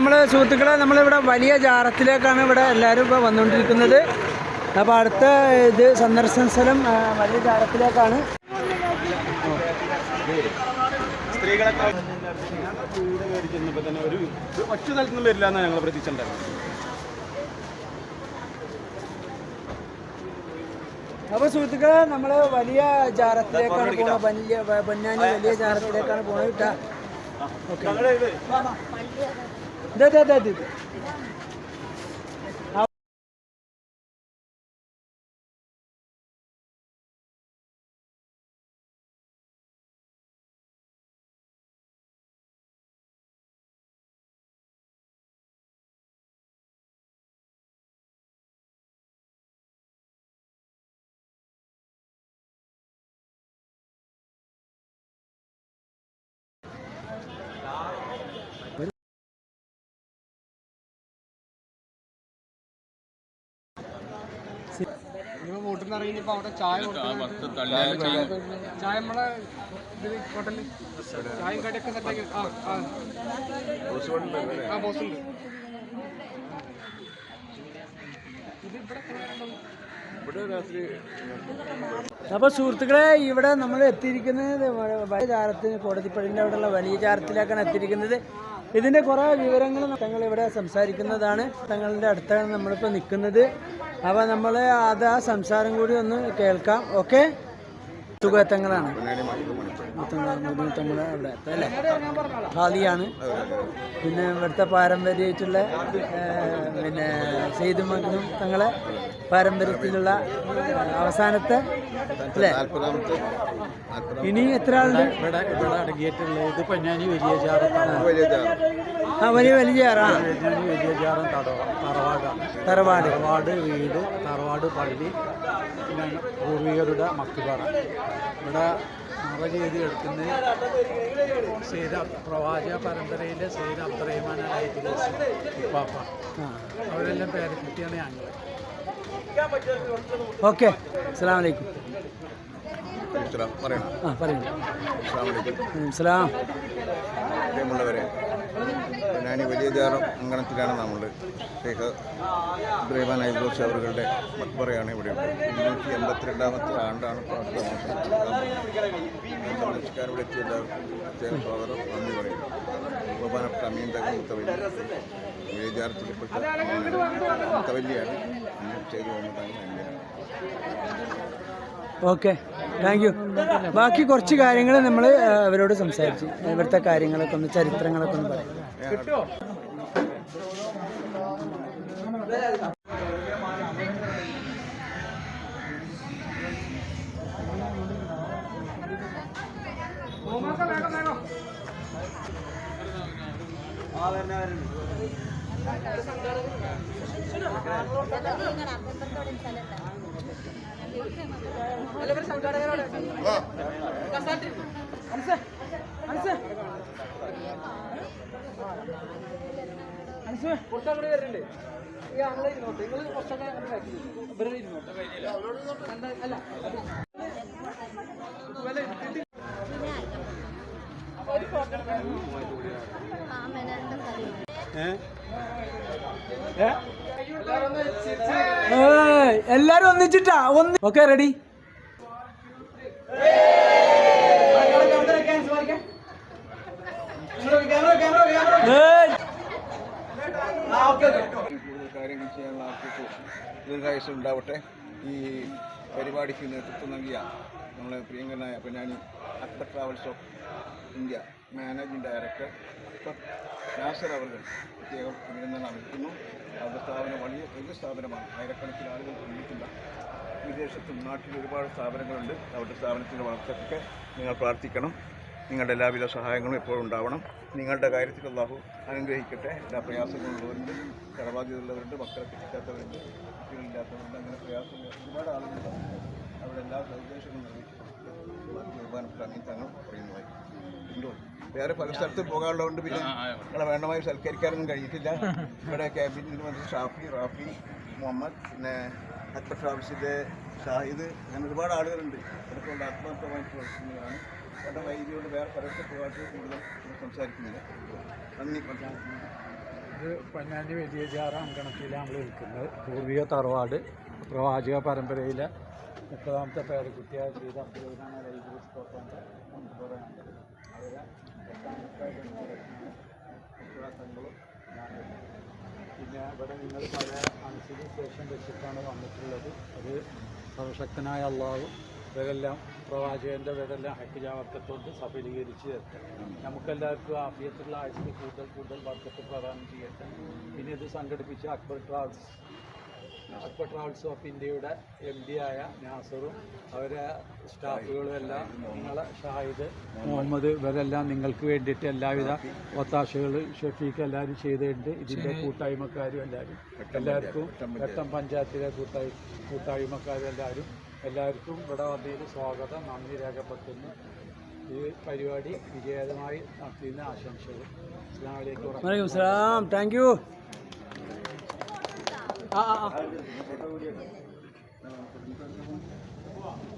നമ്മൾ സുഹൃത്തുക്കളെ നമ്മളിവിടെ വലിയ ജാറത്തിലേക്കാണ് ഇവിടെ എല്ലാവരും ഇപ്പോൾ വന്നുകൊണ്ടിരിക്കുന്നത്. അപ്പോൾ അടുത്ത ഇത് സന്ദർശന സ്ഥലം വലിയ ജാറത്തിലേക്കാണ്. അപ്പൊ വീട് തന്നെ ഒരു ഒറ്റ സ്ഥലത്തുനിന്നും വരില്ല എന്നാണ് ഞങ്ങൾ പ്രതീക്ഷ ഉണ്ടായിരുന്നത് അപ്പോൾ സുഹൃത്തുക്കളെ നമ്മൾ വലിയ ജാറത്തിലേക്കാണ് പോകുന്നത് വലിയ പൊന്നാനി വലിയ ജാറത്തിലേക്കാണ് പോകുന്നത് കേട്ടാ ഇത് ഇതെ വീട്ടിൽ നിന്ന് ഇറങ്ങിയപ്പോൾ അവിടെ ചായ ചായ നമ്മളെ ഇത് ഹോട്ടലിൽ ചായ കടയൊക്കെ സെറ്റാക്കി ആ ആ. ബോസ് ഉണ്ട്. അപ്പോൾ സുഹൃത്തുക്കളെ ഇവിടെ നമ്മൾ എത്തിയിരിക്കുന്നത് വലിയ ചാരത്തിന് കോടതിപ്പടിന്റെ അവിടെയുള്ള വലിയ ചാരത്തിലേക്കാണ് എത്തിയിരിക്കുന്നത്. ഇതിന്റെ കുറേ വിവരങ്ങൾ തങ്ങൾ ഇവിടെ സംസാരിക്കുന്നതാണ്. തങ്ങളുടെ അടുത്താണ് നമ്മളിപ്പോൾ നിൽക്കുന്നത്. അപ്പോൾ നമ്മൾ അത് ആ സംസാരം കൂടി ഒന്ന് കേൾക്കാം ഓക്കെ? സുഖത്തങ്ങളാണ് തങ്ങളെ അവിടെ അല്ലേ? ഖാദിയാണ് പിന്നെ ഇവിടുത്തെ പാരമ്പര്യമായിട്ടുള്ള പിന്നെ സെയ്ദ് മകനും തങ്ങളെ പാരമ്പര്യത്തിലുള്ള അവസാനത്തെ അല്ലേ? ഇനി എത്ര ആളുണ്ട്? ഇവിടെ ഇവിടെ അടങ്ങിയിട്ടുള്ള ഇത് പൊന്നാനി വലിയ ജാറത്താണ്. ആ വലിയ വലിയ ചേറാ വലിയ ചേറും തറവാടാണ്. തറവാട്. തറവാട് വീട് തറവാട് പള്ളി പിന്നെ പൂർവികരുടെ മക്കുപാറ ഇവിടെ മറ ചെയ്ത് എടുക്കുന്നത് സീത പ്രവാചക പരമ്പരയിലെ സീത അബ്ദുറഹ്മാൻ പാപ്പ ഉപ്പാപ്പ. ആ. അവരെല്ലാം പേരക്കുട്ടിയാണ് ഞങ്ങൾ ഓക്കെ. അസ്സാം വലൈക്കും പറയണം ആ പറയൂ. അസ്സാം സലാം പ്രിയമുള്ളവരെ ഞാൻ വലിയ ജാറം അങ്കണത്തിലാണ് നമ്മൾ ഷേഖ് ഇബ്രഹിമാൻ ഐബ്രോസ് അവരുടെ മക്ബറയാണ് ഇവിടെ ഇരുന്നൂറ്റി എൺപത്തിരണ്ടാമത്തെ ആണ്ടാണ് അടുത്ത എത്തിയ എല്ലാവർക്കും. സ്വാഗതം. നന്ദി പറയുന്നു. ബഹുമാനപ്പെട്ട ഓക്കെ താങ്ക് യു ബാക്കി കുറച്ച് കാര്യങ്ങൾ നമ്മൾ അവരോട് സംസാരിച്ചു ഇവിടുത്തെ കാര്യങ്ങളൊക്കെ ഒന്ന് ചരിത്രങ്ങളൊക്കെ ഒന്ന് പറയാം ഏയ്, എല്ലാരും ഒന്നിച്ചിട്ടാ. ഒന്ന് ഓക്കെ റെഡി കൂടുതൽ കാര്യങ്ങൾ ചെയ്യാനുള്ള ആൾക്ക് ദീർഘായുസ് ഉണ്ടാവട്ടെ. ഈ പരിപാടിക്ക് നേതൃത്വം നൽകിയ നമ്മളെ പ്രിയങ്കരനായ Ponnani Akbar travels of India managing director Nasar അവർ പ്രത്യേകം അഭിനന്ദനം അറിയിക്കുന്നു അവരുടെ സ്ഥാപനം വലിയ വലിയ സ്ഥാപനമാണ്. ആയിരക്കണക്കിന് ആളുകൾ പങ്കെടുക്കുന്ന വിദേശത്തും നാട്ടിലും ഒരുപാട് സ്ഥാപനങ്ങളുണ്ട്. അവരുടെ സ്ഥാപനത്തിന്റെ വളർച്ചയ്ക്കൊക്കെ നിങ്ങൾ പ്രാർത്ഥിക്കണം. നിങ്ങളുടെ എല്ലാവിധ സഹായങ്ങളും എപ്പോഴും ഉണ്ടാവണം. നിങ്ങളുടെ കാര്യത്തിൽ അള്ളാഹു അനുഗ്രഹിക്കട്ടെ. എല്ലാ പ്രയാസങ്ങളുള്ളവരുണ്ട് കടബാധ്യതയുള്ളവരുണ്ട് മക്കളെ കിട്ടാത്തവരുണ്ട് കുട്ടികളില്ലാത്തവരുണ്ട് അങ്ങനെ പ്രയാസങ്ങൾ ഒരുപാട് ആളുകളുണ്ടാവും അവരുടെ എല്ലാ സൗദേശങ്ങളും നിർവഹിച്ചിട്ടുണ്ട് ബഹുമാനപ്പെട്ട അമീൻ തങ്ങൾ പറയുന്നതായി. ഉണ്ടോ? വേറെ പല സ്ഥലത്തും പോകാനുള്ളതുകൊണ്ട് പിന്നെ നിങ്ങളെ വേണ്ടമായി സൽക്കരിക്കാനൊന്നും കഴിഞ്ഞിട്ടില്ല. ഇവിടെ ക്യാബിനറ്റ് മന്ത്രി ഷാഫി റാഫി മുഹമ്മദ് പിന്നെ അക്ബർ ഷാഫിസിന്റെ ഷാഹിദ് അങ്ങനെ ഒരുപാട് ആളുകളുണ്ട്. കൊണ്ട് ആത്മാർത്ഥമായിട്ടുള്ള പ്രവർത്തിക്കുന്നതാണ് അവരുടെ വൈദ്യുതിയോട് വേറെ പോകാത്ത കൂടുതൽ സംസാരിക്കുന്നില്ല. നന്ദി ഇത് പൊന്നാനി വലിയ ജാറ അങ്കണത്തിലാണ് നമ്മൾ നിൽക്കുന്നത്. പൂർവിക തറവാട് പ്രവാചക പരമ്പരയിലെ മുപ്പതാമത്തെ പേരക്കുട്ടിയായ ശ്രീ അബ്ദുലാണ് ലൈബ്രറി സ്കോപ്പാന്റെ പറയാനുള്ളത് അവരെ പിന്നെ ഇവിടെ നിങ്ങൾ പല അനുസരിച്ച് ശേഷം വെച്ചിട്ടാണ് വന്നിട്ടുള്ളത്. അത് സർവശക്തനായ അള്ളാഹു ഇവരെല്ലാം പ്രവാചകന്റെ ഇവരെല്ലാം ഹക്കിജാവർക്കത്തോട് സഫലീകരിച്ച് തരട്ടെ. നമുക്കെല്ലാവർക്കും ആഫിയത്തുള്ള ആഴ്ചയിൽ കൂടുതൽ കൂടുതൽ വർക്കത്ത് പ്രദാനം ചെയ്യട്ടെ. പിന്നെ ഇത് സംഘടിപ്പിച്ച Akbar travels Akbar travels of ഇന്ത്യയുടെ എം ഡി ആയ നാസറും അവരെ സ്റ്റാഫുകളും എല്ലാം നിങ്ങളെ ഷാഹിദ് മുഹമ്മദ് ഇവരെല്ലാം നിങ്ങൾക്ക് വേണ്ടിയിട്ട് എല്ലാവിധ ഒത്താശകൾ ഷഫീഖ് എല്ലാവരും ചെയ്തിട്ടുണ്ട്. ഇതിന്റെ കൂട്ടായ്മക്കാരും എല്ലാവരും. എല്ലാവർക്കും ഘട്ടം പഞ്ചായത്തിലെ കൂട്ടായ്മ കൂട്ടായ്മക്കാരും എല്ലാവരും എല്ലാവർക്കും ഇവിടെ വന്നതിൽ സ്വാഗതം. നന്ദി രേഖപ്പെടുത്തുന്നു. ഈ പരിപാടി വിജയകരമായി നടത്തിയെന്ന് ആശംസകൾ. അസ്സാം വലൈക്കും താങ്ക് യു. ആ.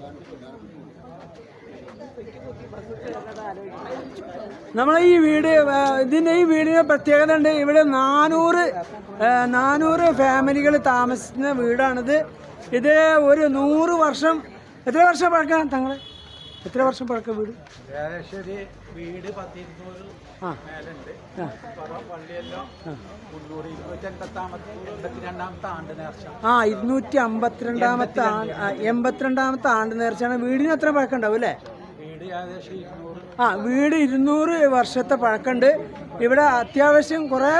ആ. ഈ വീട് ഇതിന്റെ ഈ വീടിന് പ്രത്യേകത ഉണ്ട്. ഇവിടെ നാനൂറ് നാനൂറ് ഫാമിലികൾ താമസിക്കുന്ന വീടാണിത്. ഇത് ഒരു നൂറ് വർഷം എത്ര വർഷം പഴക്കാണ് തങ്ങൾ? എത്ര വർഷം പഴക്കം വീട്? വീട് പത്തിരുന്നൂറ് മേലുണ്ട്. ആ. പറ- പള്ളിയെല്ലാം മുന്നൂറ് ഇരുന്നൂറ്റി എൺപത്താമത്തെ എൺപത്തിരണ്ടാമത്തെ ആണ്ട് നേർച്ച ആ ഇരുന്നൂറ്റി അമ്പത്തിരണ്ടാമത്തെ ആ, എൺപത്തിരണ്ടാമത്തെ ആണ്ട് നേർച്ചയാണ്. വീടിന് അത്ര പഴക്കമുണ്ടാവും അല്ലേ? വീട് ഏകദേശം ഇരുന്നൂറ്. ആ വീട് ഇരുന്നൂറ് വർഷത്തെ പഴക്കമുണ്ട്. ഇവിടെ അത്യാവശ്യം കുറേ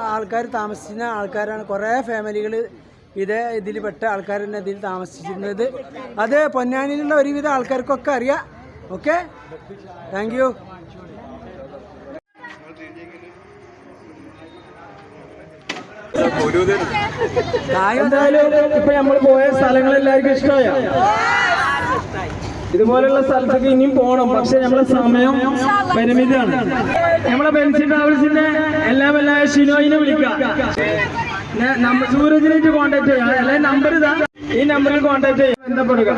ആൾക്കാർ താമസിക്കുന്ന ആൾക്കാരാണ്. കുറേ ഫാമിലികൾ ഇതേ പെട്ട ആൾക്കാർ തന്നെ ഇതിൽ താമസിച്ചിരുന്നത്. അത് പൊന്നാനിയിലുള്ള ഒരുവിധ ആൾക്കാർക്കൊക്കെ അറിയാം. ഓക്കെ? താങ്ക് ഇപ്പൊ നമ്മൾ പോയ സ്ഥലങ്ങൾ എല്ലാവർക്കും ഇഷ്ടമായ ഇതുപോലുള്ള സ്ഥലത്തൊക്കെ ഇനിയും പോകണം പക്ഷെ നമ്മളെ സമയം പരിമിതമാണ് നമ്മളെ ബെൻസി ട്രാവൽസിന്റെ എല്ലാം എല്ലാ ഷിനോയിനെ വിളിക്കാം. സൂരജിനായിട്ട് കോൺടാക്ട് ചെയ്യാം. അല്ലെങ്കിൽ നമ്പർ ഇതാ. ഈ നമ്പറിൽ കോണ്ടാക്ട് ചെയ്യാം. ബന്ധപ്പെടുക.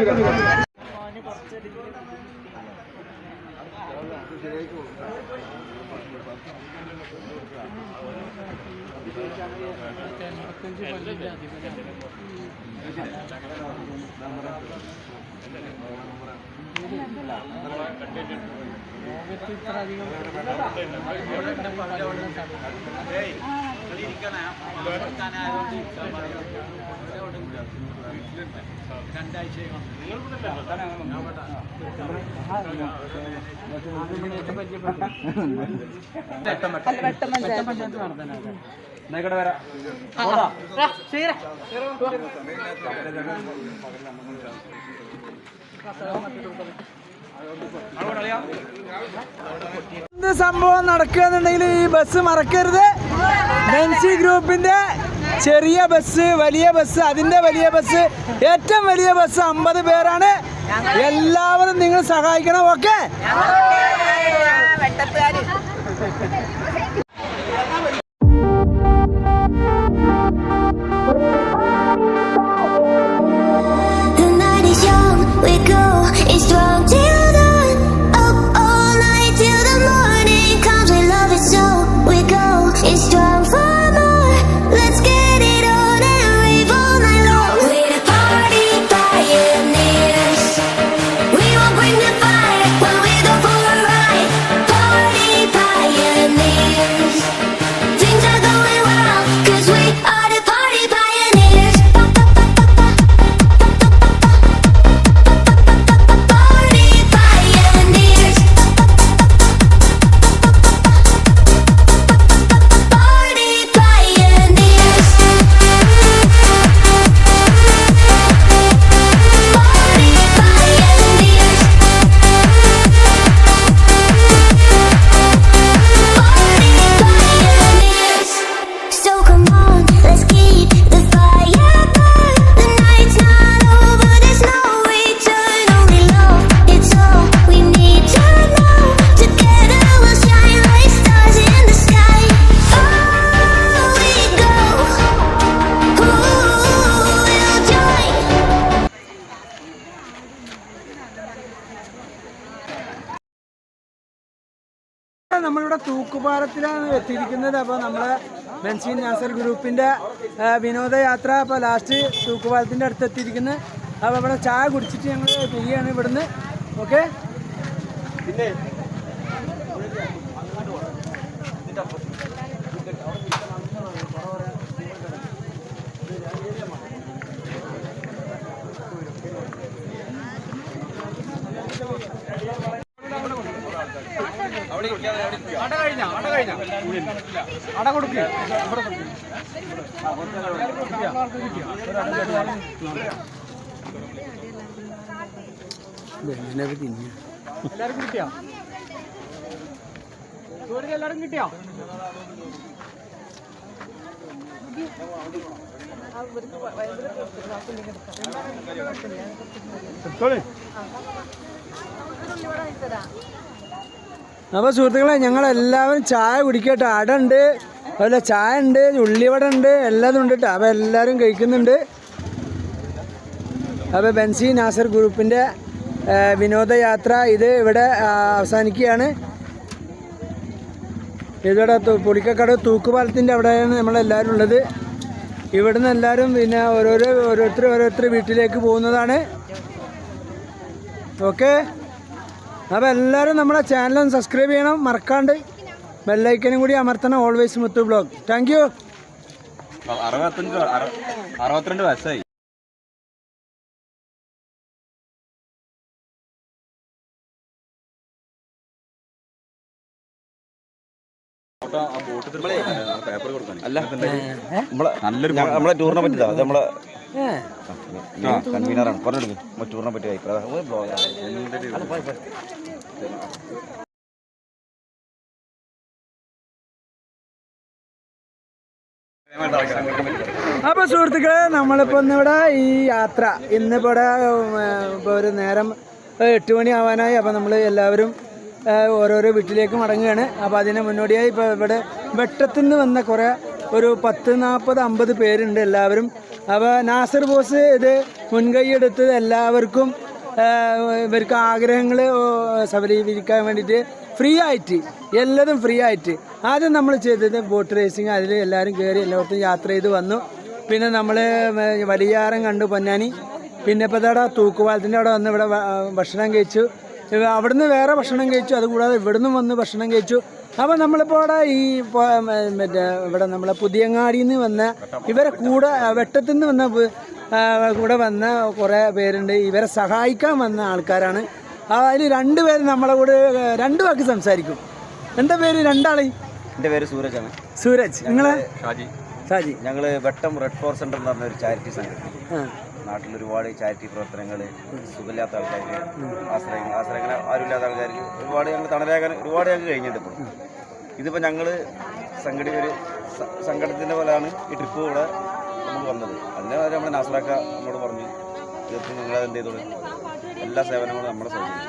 ലോകത്ത് ഇത്ര രണ്ടാഴ്ച എന്ത് സംഭവം നടക്കുകയെന്നുണ്ടെങ്കിൽ ഈ ബസ് മറക്കരുത്. ബെൻസി ഗ്രൂപ്പിന്റെ ചെറിയ ബസ് വലിയ ബസ് അതിന്റെ വലിയ ബസ് ഏറ്റവും വലിയ ബസ് അമ്പത് പേരാണ്. എല്ലാവരും നിങ്ങൾ സഹായിക്കണം ഓക്കെ? തൂക്കുപാലത്തിലാണ് എത്തിയിരിക്കുന്നത്. അപ്പോൾ നമ്മളെ ബെൻസീൻ നാസർ ഗ്രൂപ്പിന്റെ വിനോദയാത്ര അപ്പോൾ ലാസ്റ്റ് തൂക്കുപാലത്തിന്റെ അടുത്ത് എത്തിയിരിക്കുന്നത് അപ്പോൾ ഇവിടെ ചായ കുടിച്ചിട്ട് ഞങ്ങൾ പിരിയാണ് ഇവിടുന്ന്. ഓക്കെ അട അട കൊടുക്ക്. ഇവിടെ കൊടുക്ക്. എല്ലാവർക്കും കിട്ടിയോ? എല്ലാവർക്കും കിട്ടിയോ? അപ്പോൾ സുഹൃത്തുക്കളെ ഞങ്ങളെല്ലാവരും ചായ കുടിക്കട്ടെ. അട ഉണ്ട് അതുപോലെ ചായ ഉണ്ട് ഉള്ളിവട ഉണ്ട് എല്ലാതും ഉണ്ട് കേട്ടോ അപ്പോൾ എല്ലാവരും കഴിക്കുന്നുണ്ട്. അപ്പോൾ ബെൻസി നാസർ ഗ്രൂപ്പിന്റെ വിനോദയാത്ര ഇത് ഇവിടെ അവസാനിക്കുകയാണ്. ഇവിടെ തു- പുളിക്കക്കട തൂക്കുപാലത്തിന്റെ അവിടെയാണ് നമ്മളെല്ലാവരും ഉള്ളത്. ഇവിടുന്ന് എല്ലാവരും പിന്നെ ഓരോരോ ഓരോരുത്തർ ഓരോരുത്തർ വീട്ടിലേക്ക് പോകുന്നതാണ്. ഓക്കെ? അപ്പോൾ എല്ലാവരും നമ്മുടെ ചാനൽ സബ്സ്ക്രൈബ് ചെയ്യണം. മറക്കാണ്ട് ബെല്ലൈക്കനും കൂടി അമർത്തണം. Always Muthu blog thank you അറുപത്തഞ്ച് അറു- അറുപത്തിരണ്ട് വയസ്സായി. നമ്മളെ നല്ലൊരു നമ്മളെ ടൂർണമെന്റ് പറ്റിയതാ. അത് നമ്മളെ കൺവീനറാണ്. പറഞ്ഞെടുക്കും മറ്റൂറിനെ പറ്റി അഭിപ്രായം അപ്പോൾ സുഹൃത്തുക്കളെ നമ്മളിപ്പോ ഇന്നിവിടെ ഈ യാത്ര. ഇന്നിപ്പോൾ ഇവിടെ ഒരു നേരം എട്ട് മണി ആവാനായി. അപ്പൊ നമ്മൾ എല്ലാവരും ഓരോരോ വീട്ടിലേക്ക് മടങ്ങുകയാണ്. അപ്പോൾ അതിന് മുന്നോടിയായി ഇപ്പോൾ ഇവിടെ വെട്ടത്തിൽ നിന്ന് വന്ന കുറേ ഒരു പത്ത് നാൽപ്പത് അമ്പത് പേരുണ്ട് എല്ലാവരും. അപ്പോൾ നാസർ ബോസ് ഇത് മുൻകൈ എടുത്ത് എല്ലാവർക്കും ഇവർക്ക് ആഗ്രഹങ്ങൾ സഫലീകരിക്കാൻ വേണ്ടിയിട്ട് ഫ്രീ ആയിട്ട് എല്ലതും ഫ്രീ ആയിട്ട്. ആദ്യം നമ്മൾ ചെയ്തത് ബോട്ട് റേസിങ് അതിൽ എല്ലാവരും കയറി എല്ലായിടത്തും യാത്ര ചെയ്ത് വന്നു. പിന്നെ നമ്മൾ വലിയാറം കണ്ടു പൊന്നാനി. പിന്നെ ഇപ്പോൾ ഇതവിടെ തൂക്കുപാലത്തിന്റെ അവിടെ വന്ന് ഇവിടെ ഭക്ഷണം കഴിച്ചു. അവിടുന്ന് വേറെ ഭക്ഷണം കഴിച്ചു അതുകൂടാതെ ഇവിടുന്ന് വന്ന് ഭക്ഷണം കഴിച്ചു. അപ്പോൾ നമ്മളിപ്പോൾ ഇവിടെ ഈ മറ്റേ ഇവിടെ നമ്മളെ പുതിയങ്ങാടിയിൽ നിന്ന് വന്ന ഇവരെ കൂടെ വെട്ടത്തു നിന്ന് വന്ന കൂടെ വന്ന കുറേ പേരുണ്ട്. ഇവരെ സഹായിക്കാൻ വന്ന ആൾക്കാരാണ്. അതിൽ രണ്ട് പേര് നമ്മളെ കൂടെ രണ്ട് വാക്ക് സംസാരിക്കും. എന്താ പേര്? രണ്ടാൾ? എന്റെ പേര് സൂരജ് ആണ്. സൂരജ്. നിങ്ങളെ? ഷാജി ഷാജി. ഞങ്ങൾ വെട്ടം റെഡ് ഫോർ സെന്റർ എന്ന് പറഞ്ഞ ഒരു ചാരിറ്റി സംഘടന നാട്ടിൽ ഒരുപാട് ചാരിറ്റി പ്രവർത്തനങ്ങൾ സുഖമില്ലാത്ത ആൾക്കാർക്ക് ആശ്രയങ്ങൾ ആശ്രയങ്ങൾ ആരുമില്ലാത്ത ആൾക്കാർക്ക് ഒരുപാട് ഞങ്ങൾ തണലാകാൻ ഒരുപാട് ഞങ്ങൾക്ക് കഴിഞ്ഞിട്ട് ഇപ്പോൾ ഇതിപ്പോൾ ഞങ്ങൾ സംഘടി ഒരു സംഘടനത്തിന്റെ പോലെയാണ് ഈ ട്രിപ്പ് ഇവിടെ നമുക്ക് വന്നത്. അതിനെ നമ്മൾ നാസറാക്ക നമ്മളോട് പറഞ്ഞു തീർത്തും നിങ്ങൾ എന്ത് ചെയ്തോളൂ. എല്ലാ സേവനങ്ങളും നമ്മുടെ സൗകര്യം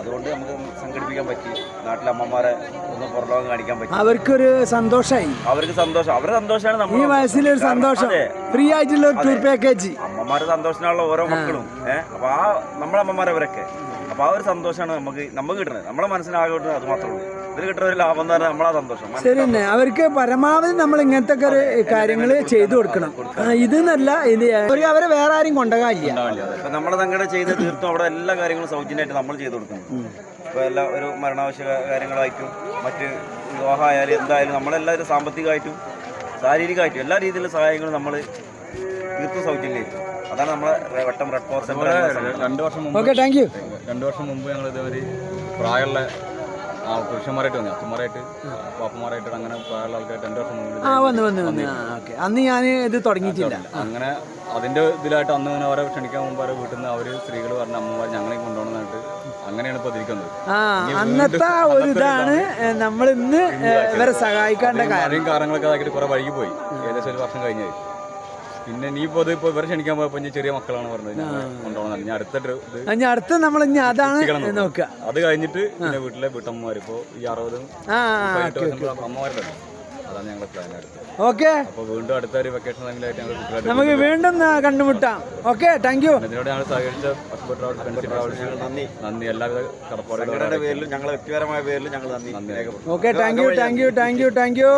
അതുകൊണ്ട് നമുക്ക് സംഘടിപ്പിക്കാൻ പറ്റി നാട്ടിലെ അമ്മമാരെ ഒന്ന് പുറലോകം കാണിക്കാൻ പറ്റി. അവർക്കൊരു സന്തോഷമായി അവർക്ക് സന്തോഷം അവരുടെ സന്തോഷമാണ് ഈ വയസ്സിലൊരു സന്തോഷം. ഫ്രീ ആയിട്ടുള്ള ഒരു ടൂർ പാക്കേജ് അമ്മമാരെ സന്തോഷത്തിനുള്ള ഓരോ മക്കളും. ഏഹ് അപ്പൊ ആ നമ്മളെ അമ്മമാരെ അവരൊക്കെ. അപ്പൊ ആ ഒരു സന്തോഷമാണ് നമുക്ക് നമുക്ക് കിട്ടുന്നത് നമ്മളെ മനസ്സിനാകെ കിട്ടുന്നത് അത് മാത്രമേ ഉള്ളൂ. ഇതിൽ കിട്ടുന്ന ഒരു ലാഭം എന്ന് പറഞ്ഞാൽ നമ്മളാ സന്തോഷം. ശരി തന്നെ. അവർക്ക് പരമാവധി നമ്മൾ ഇങ്ങനത്തെ ഒക്കെ കാര്യങ്ങൾ ചെയ്തു കൊടുക്കണം. ഇത് നല്ല ഇത് അവർ വേറെ ആരും കൊണ്ടുപോകാനില്ല ഇപ്പൊ നമ്മുടെ സംഘടന ചെയ്ത് തീർത്തും അവിടെ എല്ലാ കാര്യങ്ങളും സൗജന്യമായിട്ട് നമ്മൾ ചെയ്തു കൊടുക്കുന്നു ഇപ്പൊ എല്ലാ ഒരു മരണാവശ്യ കാര്യങ്ങളായിട്ടും മറ്റ് വിവാഹമായാലും എന്തായാലും നമ്മളെല്ലാവരും സാമ്പത്തികമായിട്ടും ശാരീരികമായിട്ടും എല്ലാ രീതിയിലുള്ള സഹായങ്ങളും നമ്മൾ തീർത്തും സൗജന്യമായിട്ടും. അതാണ് നമ്മളെ വട്ടം റെഡ് ക്രോസ് എന്ന രണ്ട് വർഷം മുമ്പ് ഓക്കെ താങ്ക് യു രണ്ട് വർഷം മുമ്പ് ഞങ്ങൾ ഇതേമാതിരി പ്രായമുള്ള ആ പുരുഷന്മാരായിട്ട് വന്നു. അച്ഛന്മാരായിട്ട് പാപ്പന്മാരായിട്ട് അങ്ങനെ പ്രായമുള്ള ആൾക്കാർ രണ്ട് വർഷം മുമ്പ് ആ വന്നു വന്നു വന്നു. ഓക്കെ അന്ന് ഞാൻ ഇത് തുടങ്ങിയിട്ടില്ല. അങ്ങനെ അതിന്റെ ഇതിലായിട്ട് അന്ന് ഇങ്ങനെ അവരെ ക്ഷണിക്കാൻ മുമ്പ് അവരെ വീട്ടിൽ നിന്ന് അവർ സ്ത്രീകൾ പറഞ്ഞ അമ്മമാർ ഞങ്ങളെ കൊണ്ടുപോകണമെന്നായിട്ട് അങ്ങനെയാണ് ഇപ്പൊ തിരിക്കുന്നത് ആ അന്നത്തെ ഒരു ഇതാണ് നമ്മൾ ഇന്ന് ഇവരെ സഹായിക്കേണ്ട കാര്യം കാരണങ്ങളൊക്കെ അതാക്കിയിട്ട് കുറെ വൈകി പോയി. ഏകദേശം ഒരു വർഷം കഴിഞ്ഞായി പിന്നെ നീ ഇപ്പോൾ ഇപ്പൊ ഇവരെ ക്ഷണിക്കാൻ ഇനി ചെറിയ മക്കളാണ് പറഞ്ഞത്. കൊണ്ടുപോകണം ഞാൻ അടുത്ത ഇത് ഇനി അടുത്ത നമ്മൾ ഇനി അതാണ് നോക്കുക. അത് കഴിഞ്ഞിട്ട് പിന്നെ വീട്ടിലെ വീട്ടമ്മമാർ ഇപ്പോൾ ഈ അറുപതും അമ്മമാരുണ്ടല്ലോ. അതാണ് ഞങ്ങളുടെ പ്ലാൻ അടുത്ത്. ഓക്കെ. അപ്പോൾ വീണ്ടും അടുത്ത ഒരു വെക്കേഷൻ ടൈമിലായിട്ട് ഞങ്ങൾ നമുക്ക് വീണ്ടും കണ്ടുമുട്ടാം. ഓക്കെ താങ്ക് യു ഇതിനോട് ഞങ്ങൾ സഹകരിച്ച നന്ദി. നന്ദി എല്ലാവിധ കടപ്പാടുകളുടെ പേരിലും ഞങ്ങളുടെ വ്യക്തിപരമായ പേരിലും ഞങ്ങൾ നന്ദി. Okay thank you thank you thank you thank you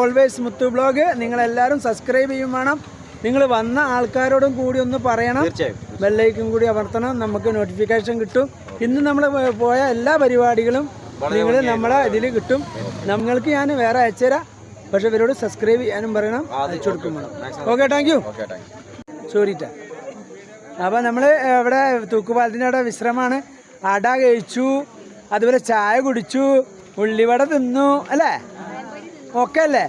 always Muthu blog നിങ്ങൾ എല്ലാവരും സബ്സ്ക്രൈബ് ചെയ്യും വേണം. നിങ്ങൾ വന്ന ആൾക്കാരോടും കൂടി ഒന്ന് പറയണം. ബെല്ലൈക്കും കൂടി അമർത്തണം. നമുക്ക് നോട്ടിഫിക്കേഷൻ കിട്ടും. ഇന്ന് നമ്മൾ പോയ എല്ലാ പരിപാടികളും നിങ്ങൾ നമ്മളെ ഇതിൽ കിട്ടും. നമ്മൾക്ക് ഞാൻ വേറെ അയച്ചുതരാം പക്ഷെ ഇവരോട് സബ്സ്ക്രൈബ് ചെയ്യാനും പറയണം. അയച്ചു കൊടുക്കും വേണം. Okay thank you okay thank you സോറിട്ടാ അപ്പോൾ നമ്മൾ ഇവിടെ തൂക്കുപാലത്തിന്റെ അവിടെ വിശ്രമമാണ്. അട കഴിച്ചു. അതുപോലെ ചായ കുടിച്ചു. ഉള്ളിവട തിന്നു. അല്ലേ? ഒക്കെ അല്ലേ?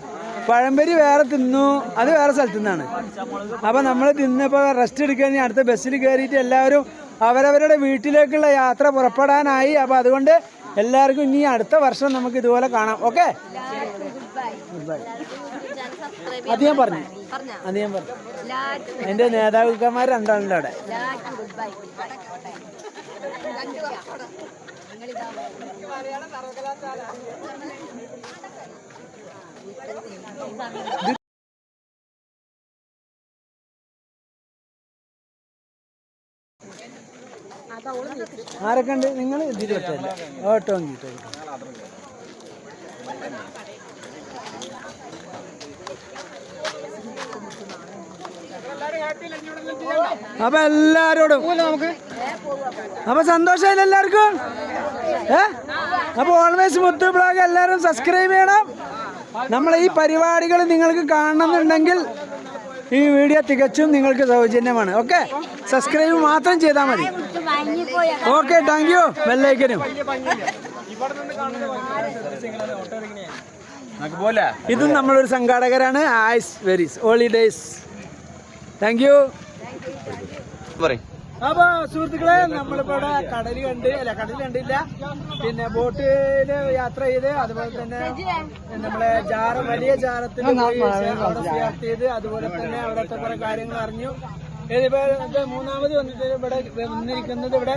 പഴംപൊരി വേറെ തിന്നു. അത് വേറെ സ്ഥലത്തു നിന്നാണ്. അപ്പോൾ നമ്മൾ തിന്നപ്പോൾ റെസ്റ്റ് എടുക്കാൻ അടുത്ത ബസ്സിൽ കയറിയിട്ട് എല്ലാവരും അവരവരുടെ വീട്ടിലേക്കുള്ള യാത്ര പുറപ്പെടാനായി. അപ്പോൾ അതുകൊണ്ട് എല്ലാവർക്കും ഇനി അടുത്ത വർഷം നമുക്ക് ഇതുപോലെ കാണാം. ഓക്കെ? അത് ഞാൻ പറഞ്ഞു. അത് ഞാൻ പറഞ്ഞു. എന്റെ നേതാക്കന്മാർ രണ്ടാളുണ്ട് അവിടെ. ആരൊക്കെ ഉണ്ട് നിങ്ങൾ ഓട്ടോ വാങ്ങിട്ടോ അപ്പൊ എല്ലാരോടും അപ്പൊ സന്തോഷമായില്ല എല്ലാവർക്കും? ഏ? അപ്പൊ ഓൾവേസ് മുത്തു ബ്ലോഗ് എല്ലാവരും സബ്സ്ക്രൈബ് ചെയ്യണം. നമ്മളെ ഈ പരിപാടികൾ നിങ്ങൾക്ക് കാണണമെന്നുണ്ടെങ്കിൽ ഈ വീഡിയോ തികച്ചും നിങ്ങൾക്ക് സൗജന്യമാണ്. ഓക്കെ സബ്സ്ക്രൈബ് മാത്രം ചെയ്താൽ മതി. ഓക്കെ താങ്ക് യു ബെല്ലൈക്കനും ഇതും നമ്മളൊരു സംഘാടകരാണ്. ആയിസ് വെരീസ് ഹോളിഡേയ്സ് താങ്ക് യു പറയും. അപ്പൊ സുഹൃത്തുക്കളെ നമ്മളിപ്പോ ഇവിടെ കടൽ കണ്ട് അല്ല കടൽ കണ്ടില്ല. പിന്നെ ബോട്ടിൽ യാത്ര ചെയ്ത് അതുപോലെ തന്നെ നമ്മളെ ജാറ വലിയ ജാറത്തിൽ പോയി അവിടെ ചെയ്ത് അതുപോലെ തന്നെ അവിടുത്തെ കുറെ കാര്യങ്ങൾ അറിഞ്ഞു. ഇതിപ്പോ ഇത് മൂന്നാമത് വന്നിട്ട് ഇവിടെ വന്നിരിക്കുന്നത് ഇവിടെ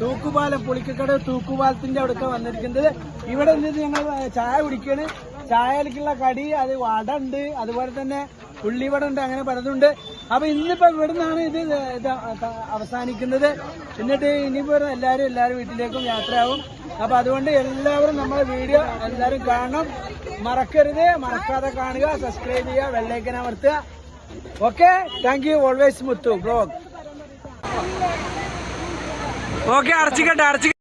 തൂക്കുപാലം പുളിക്കക്കട തൂക്കുപാലത്തിന്റെ അവിടേക്ക് വന്നിരിക്കുന്നത്. ഇവിടെ എന്നിട്ട് ഞങ്ങൾ ചായ കുടിക്കാണ്. ചായയിലേക്കുള്ള കടി അത് വട ഉണ്ട് അതുപോലെ തന്നെ ഉള്ളിവട ഉണ്ട് അങ്ങനെ പലതുണ്ട്. അപ്പൊ ഇന്നിപ്പോ ഇവിടെ നിന്നാണ് ഇത് ഇത് അവസാനിക്കുന്നത്. എന്നിട്ട് ഇനിയിപ്പോ എല്ലാവരും എല്ലാവരും വീട്ടിലേക്കും യാത്രയാവും. അപ്പൊ അതുകൊണ്ട് എല്ലാവരും നമ്മളെ വീഡിയോ എല്ലാവരും കാണണം. മറക്കരുത്. മറക്കാതെ കാണുക. സബ്സ്ക്രൈബ് ചെയ്യുക. വെള്ളേക്കൻ അമർത്തുക. Okay thank you always Muthu blog okay അടച്ചിക്കട്ടെ അടച്ചിക്കട്ടെ